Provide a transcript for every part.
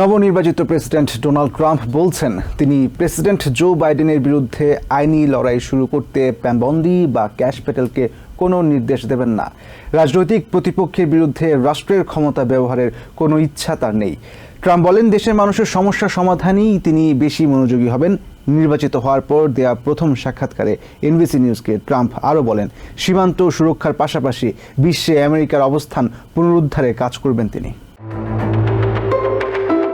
নবনির্বাচিত president Donald Trump বলছেন, তিনি প্রেসিডেন্ট জো বাইডেনের বিরুদ্ধে আইনি লড়াই শুরু করতে প্যাম্বন্দি বা ক্যাশ পেটেলকে কোনো নির্দেশ দেবেন না। রাজনৈতিক প্রতিপক্ষের বিরুদ্ধে রাষ্ট্রের ক্ষমতা ব্যবহারের কোনো ইচ্ছা তার নেই। ট্রাম্প বলেন, দেশের মানুষের সমস্যা সমাধানেই তিনি বেশি মনোযোগী হবেন। নির্বাচিত হওয়ার পর দেয়া প্রথম সাক্ষাৎকারে এনবিসি নিউজকে ট্রাম্প আরও বলেন, সীমান্ত সুরক্ষার পাশাপাশি বিশ্বে আমেরিকার অবস্থান পুনরুদ্ধারে কাজ করবেন তিনি।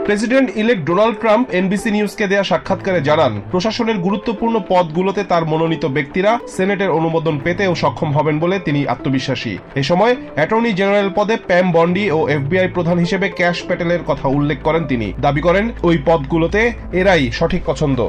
President elect Donald Trump NBC নিউজকে দেয়া সাক্ষাৎকারে জানান, প্রশাসনের গুরুত্বপূর্ণ পদগুলোতে তার মনোনীত ব্যক্তিরা সেনেটের অনুমোদন পেতেও সক্ষম হবেন বলে তিনি আত্মবিশ্বাসী। এ সময় অ্যাটর্নি জেনারেল পদে প্যাম বন্ডি ও এফবিআই প্রধান হিসেবে ক্যাশ প্যাটেলের কথা উল্লেখ করেন তিনি। দাবি করেন, ওই পদগুলোতে এরাই সঠিক পছন্দ।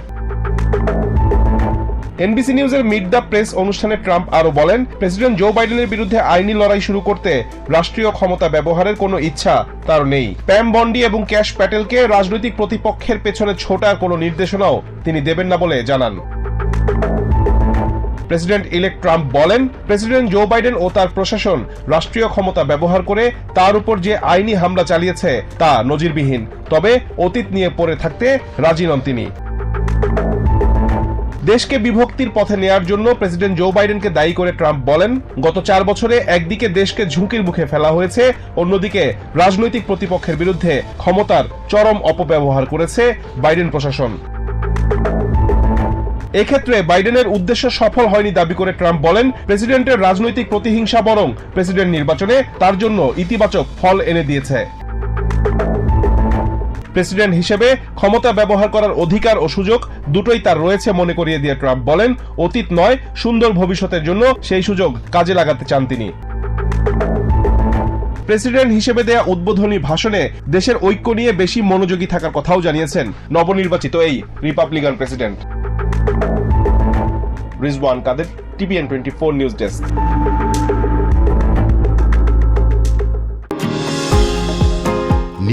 এনবিসি নিউজের মিট দ্য প্রেস অনুষ্ঠানে ট্রাম্প আরও বলেন, প্রেসিডেন্ট জো বাইডেনের বিরুদ্ধে আইনি লড়াই শুরু করতে রাষ্ট্রীয় ক্ষমতা ব্যবহারের কোনো ইচ্ছা তার নেই। প্যাম বন্ডি এবং ক্যাশ প্যাটেলকে রাজনৈতিক প্রতিপক্ষের পেছনে ছোটার কোনো নির্দেশনাও তিনি দেবেন না বলে জানান। প্রেসিডেন্ট ইলেক্ট ট্রাম্প বলেন, প্রেসিডেন্ট জো বাইডেন ও তার প্রশাসন রাষ্ট্রীয় ক্ষমতা ব্যবহার করে তার উপর যে আইনি হামলা চালিয়েছে তা নজিরবিহীন। তবে অতীত নিয়ে পড়ে থাকতে রাজি নন তিনি। দেশকে বিভক্তির পথে নেয়ার জন্য প্রেসিডেন্ট জো বাইডেনকে দায়ী করে ট্রাম্প বলেন, গত চার বছরে একদিকে দেশকে ঝুঁকির মুখে ফেলা হয়েছে, অন্যদিকে রাজনৈতিক প্রতিপক্ষের বিরুদ্ধে ক্ষমতার চরম অপব্যবহার করেছে বাইডেন প্রশাসন। এক্ষেত্রে বাইডেনের উদ্দেশ্য সফল হয়নি দাবি করে ট্রাম্প বলেন, প্রেসিডেন্টের রাজনৈতিক প্রতিহিংসা বরং প্রেসিডেন্ট নির্বাচনে তার জন্য ইতিবাচক ফল এনে দিয়েছে। প্রেসিডেন্ট হিসেবে ক্ষমতা ব্যবহার করার অধিকার ও সুযোগ দুটোই তার রয়েছে মনে করিয়ে দিয়ে ট্রাম্প বলেন, অতীত নয়, সুন্দর ভবিষ্যতের জন্য সেই সুযোগ কাজে লাগাতে চান তিনি। প্রেসিডেন্ট হিসেবে দেয়া উদ্বোধনী ভাষণে দেশের ঐক্য নিয়ে বেশি মনোযোগী থাকার কথাও জানিয়েছেন নবনির্বাচিত এই Republican president. Rizwan Kader, TVN twenty four news desk.